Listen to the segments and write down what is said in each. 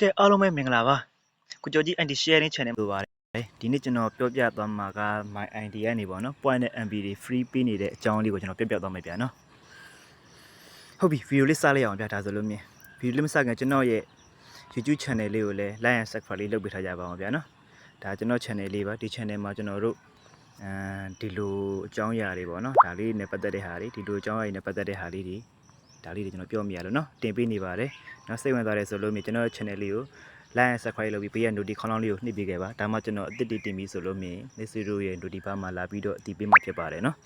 ကဲအားလုံးပဲမင်္ဂလာပါကိုကျော်ကြီး anti sharing channel လို့ပါတယ်ဒီနေ့ကျွန်တော်ပြောပြသွားမှာက my ID ကနေပေါ့နော် point နဲ့ MB တွေ free ပေးနေတဲ့အကြောင်းလေးကိုကျွန်တော်ပြပြသွားမယ်ဗျာနော်ဟုတ်ပြီဗီဒီယိုလေးစလိုက်အောင်ဗျာဒါဆိုလို့မြင်ဗီဒီယိုလေးမစခင်ကျွန်တော်ရဲ့ YouTube channel လေးကိုလည်း like and subscribe လေးလုပ်ပေးထားကြပါအောင်ဗျာနော်ဒါကျွန်တော် channel လေးပါဒီ channel မှာကျွန်တော်တို့အဲဒီလိုအကြောင်းအရာတွေပေါ့နော်ဒါလေးနဲ့ပတ်သက်တဲ့ဟာတွေဒီလိုအကြောင်းအရာတွေနဲ့ပတ်သက်တဲ့ဟာလေးတွေ ဒါလေးတွေကျွန်တော်ပြောမိရလို့နော်တင်ပေးနေပါတယ်နော်စိတ်ဝင်စားတယ်ဆိုလို့မြင်ကျွန်တော် channel လေးကို like and subscribe လုပ်ပြီးပေးရ notification ခေါင်းလောင်းလေးကိုနှိပ်ပေးခဲ့ပါဒါမှကျွန်တော်အသစ်တည်တင်ပြီးဆိုလို့မြင်နေစီတို့ရဲ့ notification ဘာမှာလာပြီးတော့အတည်ပေးမှာဖြစ်ပါတယ်နော်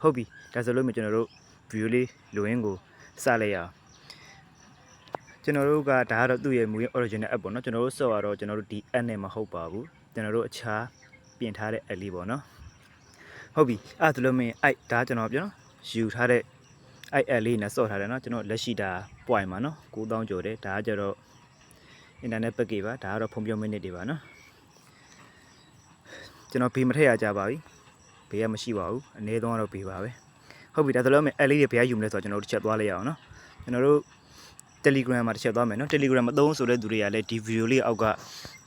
ဟုတ်ပြီဒါဆိုလို့မြင်ကျွန်တော်တို့ view လေးလိုရင်းကိုစလိုက်ရအောင်ကျွန်တော်တို့ကဒါကတော့သူ့ရဲ့မူရင်း original app ပေါ့နော်ကျွန်တော်တို့ဆော့ရတော့ကျွန်တော်တို့ဒီ app နဲ့မဟုတ်ပါဘူးကျွန်တော်တို့အခြားပြင်ထားတဲ့ app လေးပေါ့နော်ဟုတ်ပြီအဲ့ဒါလို့မြင်အဲ့ဒါကျွန်တော်ပြောနော်ယူထားတဲ့ အဲ့ app လေးနဲ့ဆော့ထားတယ်နော်ကျွန်တော်လက်ရှိဒါ point မှာနော်9000ကျော်တယ်ဒါကကြတော့အင်တာနက်ပက်ကပါဒါကတော့ဖုန်းပြောမိနစ်တွေပါနော်ကျွန်တော်ဘေးမထည့်ရကြပါဘူးဘေးကမရှိပါဘူးအနည်းဆုံးကတော့ဘေးပါပဲဟုတ်ပြီဒါဆိုလို့မယ်အဲ့လေးတွေဘယ်ကယူမလဲဆိုတော့ကျွန်တော်တို့တစ်ချက်သွားလိုက်ရအောင်နော်ကျွန်တော်တို့ Telegram မှာတစ်ချက်သွားမယ်နော် Telegram မသုံးဆိုတဲ့သူတွေကလည်းဒီ video လေးအောက်က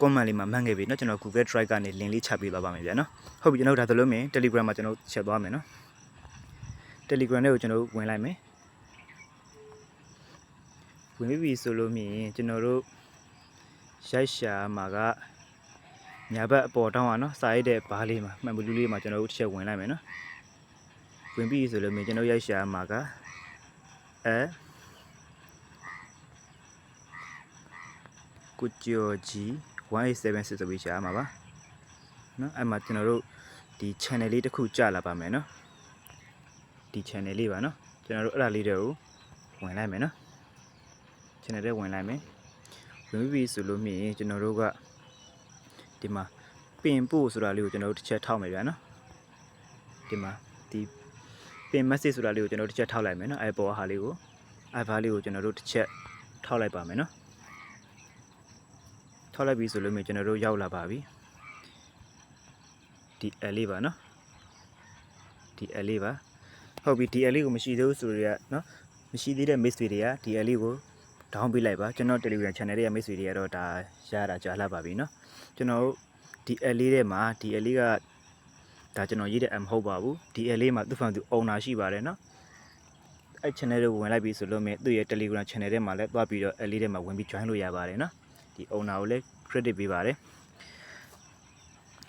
comment လေးမှာမှတ်ခဲ့ပြီနော်ကျွန်တော် Google Drive ကနေ link လေးချပေးသွားပါမယ်ဗျာနော်ဟုတ်ပြီကျွန်တော်ဒါဆိုလို့မယ် Telegram မှာကျွန်တော်ချက်သွားမယ်နော် Telegram တွေကိုကျွန်တော်တို့ဝင်လိုက်မယ်ဝင်ပြီးပြီဆိုလို့မြင်ကျွန်တော်တို့ရိုက်ရှာမှာကညာဘက်အပေါ်တောင်းပါနော်စာရိုက်တဲ့ဘားလေးမှာမှန်ဘူးလူလေးမှာကျွန်တော်တို့တစ်ချက်ဝင်လိုက်မယ်နော်ဝင်ပြီးဆိုလို့မြင်ကျွန်တော်ရိုက်ရှာမှာကအဲကုဂျိုဂျီ187ဆိုပြီးရှာမှာပါနော်အဲ့မှာကျွန်တော်တို့ဒီ channel လေးတစ်ခုကြာလာပါမယ်နော် ဒီ channel လေးပါเนาะကျွန်တော်တို့အဲ့ဒါလေးတွေကိုဝင်လိုက်မယ်เนาะ channel လေးဝင်လိုက်မယ် ဝင်ပြီဆိုလို့မြင်ရင်ကျွန်တော်တို့ကဒီမှာပင်ပို့ဆိုတာလေးကိုကျွန်တော်တို့တစ်ချက်ထောက်မယ်ဗျာနော်ဒီမှာဒီပင် message ဆိုတာလေးကိုကျွန်တော်တို့တစ်ချက်ထောက်လိုက်မယ်နော်အဲပေါ်ဟာလေးကိုအဲဘာလေးကိုကျွန်တော်တို့တစ်ချက်ထောက်လိုက်ပါမယ်နော်ထောက်လိုက်ပြီဆိုလို့မြင်ကျွန်တော်တို့ရောက်လာပါပြီဒီ L လေးပါနော်ဒီ L လေးပါ ဟုတ်ပြီဒီ LA ကိုမရှိသေးဘူးဆိုတော့နော်မရှိသေးတဲ့ mix တွေတွေကဒီ LA ကို down ပေးလိုက်ပါကျွန်တော် Telegram channel တွေက mix တွေတွေကတော့ဒါရတာကြားလာပါပြီနော်ကျွန်တော်တို့ဒီ LA ထဲမှာဒီ LA ကဒါကျွန်တော်ရေးတဲ့အမဟုတ်ပါဘူးဒီ LA မှာသူ့ဖန်သူ owner ရှိပါတယ်နော်အဲ့ channel တွေဝင်လိုက်ပြီဆိုလို့မြင်သူ့ရဲ့ Telegram channel ထဲမှာလည်းတွားပြီးတော့ LA ထဲမှာဝင်ပြီး join လို့ရပါတယ်နော်ဒီ owner ကိုလည်း credit ပေးပါတယ်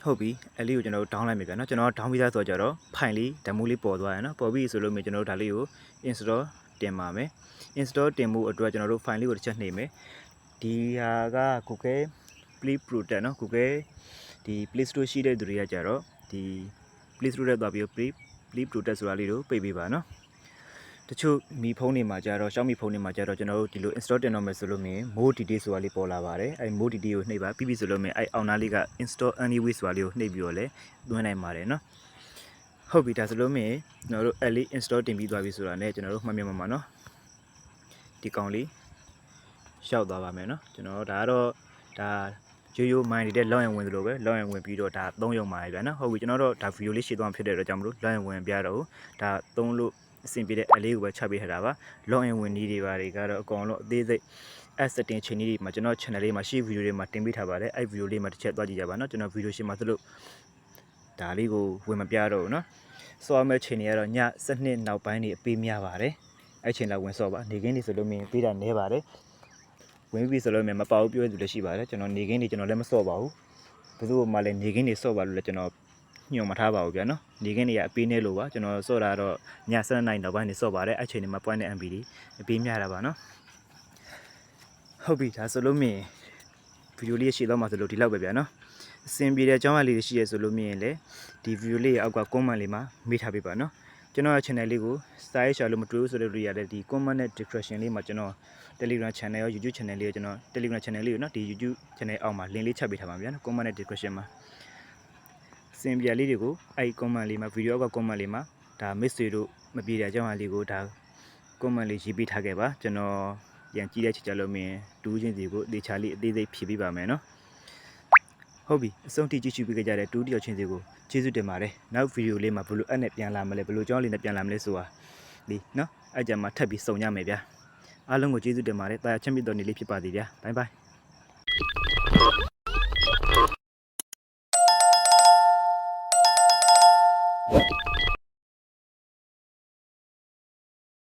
ဟုတ်ပြီအဲ့လေးကိုကျွန်တော်တို့ down လိုက်မယ်ပြန်နော်ကျွန်တော် down ပြီးသားဆိုကြတော့ဖိုင်လေး demo လေးပေါ်သွားရယ်နော်ပေါ်ပြီဆိုလို့မြေကျွန်တော်တို့ဒါလေးကို install တင်ပါမယ် install တင်မှုအတွက်ကျွန်တော်တို့ file လေးကိုတစ်ချက်နှိပ်မယ်ဒီဟာက Google Play Protect နော် Google ဒီ Play Store ရှိတဲ့သူတွေကကြတော့ဒီ Play Store ထဲသွားပြီး Play Play Protect ဆိုတာလေးကိုပိတ်ပေးပါနော် တချို့မီဖုန်းတွေမှာကြတော့ Xiaomi ဖုန်းတွေမှာကြတော့ကျွန်တော်တို့ဒီလို install တင်တော့မယ်ဆိုလို့မြင် Mode DD ဆိုတာလေးပေါ်လာပါတယ်အဲ Mode DD ကိုနှိပ်ပါပြီးပြီဆိုလို့မြင်အဲအောက်နားလေးက install anyway ဆိုတာလေးကိုနှိပ်ပြီးတော့လဲသွင်းနိုင်ပါတယ်နော်ဟုတ်ပြီဒါဆိုလို့မြင်ကျွန်တော်တို့ app လေး install တင်ပြီးသွားပြီဆိုတာနဲ့ကျွန်တော်တို့မှတ်မြတ်မှာပါနော်ဒီကောင်လေးရှောက်သွားပါမယ်နော်ကျွန်တော်တို့ဒါကတော့ဒါရိုးရိုးမိုင်းတွေတဲ့လောင်းရင်ဝင်သလိုပဲလောင်းရင်ဝင်ပြီးတော့ဒါသုံးရုံပါပဲဗျာနော်ဟုတ်ပြီကျွန်တော်တို့ဒါဗီဒီယိုလေးရှင်းသွားဖြစ်တဲ့အတွက်ကြောင့်မလို့လောင်းရင်ဝင်ပြတော့ဒါသုံးလို့ အဆင်ပြေတဲ့အလေးကိုပဲချပေးထားတာပါ login ဝင်နည်းတွေပါတွေကတော့အကုန်လုံးအသေးစိတ် ad setting ချင်းလေးတွေမှာကျွန်တော် channel လေးမှာရှိ video တွေမှာတင်ပေးထားပါတယ်အဲ့ video လေးမှာတစ်ချက်သွားကြည့်ကြပါနော်ကျွန်တော် video ရှင်မှာသလိုဒါလေးကိုဝင်မပြတော့ဘူးနော်စောရမယ့်ချိန်တွေကတော့ည7နှစ်နောက်ပိုင်းတွေအပေးများပါတယ်အဲ့ချိန်လောက်ဝင်စောပါနေကင်းတွေဆိုလို့မင်းပေးတာနည်းပါတယ်ဝင်ပြီဆိုလို့မြန်မပါဘူးပြောရသူလည်းရှိပါတယ်ကျွန်တော်နေကင်းနေကျွန်တော်လည်းမစော့ပါဘူးဘယ်သူ့မှလည်းနေကင်းနေစော့ပါလို့လည်းကျွန်တော် ညွှန်မထားပါဘူးဗျာနော်နေခင်းနေကအပေးနေလို့ပါကျွန်တော်စော့တာတော့ည7နိုင်နောက်ပိုင်းနေစော့ပါတယ်အဲ့ချိန်နေမှာ point နဲ့ MB ဒီအပေးများတာပါနော်ဟုတ်ပြီဒါဆိုလို့မြင်ဗီဒီယိုလေးရှိတော့မှဆိုလို့ဒီလောက်ပဲဗျာနော်အဆင်ပြေတဲ့အကြောင်းအရာလေးတွေရှိရဆိုလို့မြင်ရင်လေဒီဗီဒီယိုလေးရဲ့အောက်က comment လေးမှာမေးထားပေးပါနော်ကျွန်တော်ရဲ့ channel လေးကို style ရှာလို့မတွေ့ဘူးဆိုတဲ့လူတွေရတယ်ဒီ comment နဲ့ description လေးမှာကျွန်တော် Telegram channel ရော YouTube channel လေးကိုကျွန်တော် Telegram channel လေးကိုနော်ဒီ YouTube channel အောက်မှာ link လေးချက်ပေးထားပါဗျာနော် comment နဲ့ description မှာ စင်ပြလေးတွေကိုအဲ့ comment လေးမှာ video က comment လေးမှာဒါ miss တွေတို့မပြေတဲ့အကြောင်းအရာလေးကိုဒါ comment လေးရေးပေးထားခဲ့ပါကျွန်တော်ပြန်ကြည့်တဲ့ချက်ကြလို့မင်းတူးချင်းစီကိုအသေးချာလေးအသေးစိတ်ဖြည့်ပေးပါမယ်နော်ဟုတ်ပြီအဆုံးထိကြည့်ရှုပေးကြတဲ့တူးတယောက်ချင်းစီကိုကျေးဇူးတင်ပါတယ်နောက်ဗီဒီယိုလေးမှာဘယ်လိုအပ်နဲ့ပြန်လာမလဲဘယ်လိုကြောင်းလေးနဲ့ပြန်လာမလဲဆိုတာဒီနော်အဲ့ကြမှာထပ်ပြီးစုံရမယ်ဗျာအားလုံးကိုကျေးဇူးတင်ပါတယ်တာယာချမ်းမြေ့တော်နေလေးဖြစ်ပါသေးဗျာဘိုင်ဘိုင်။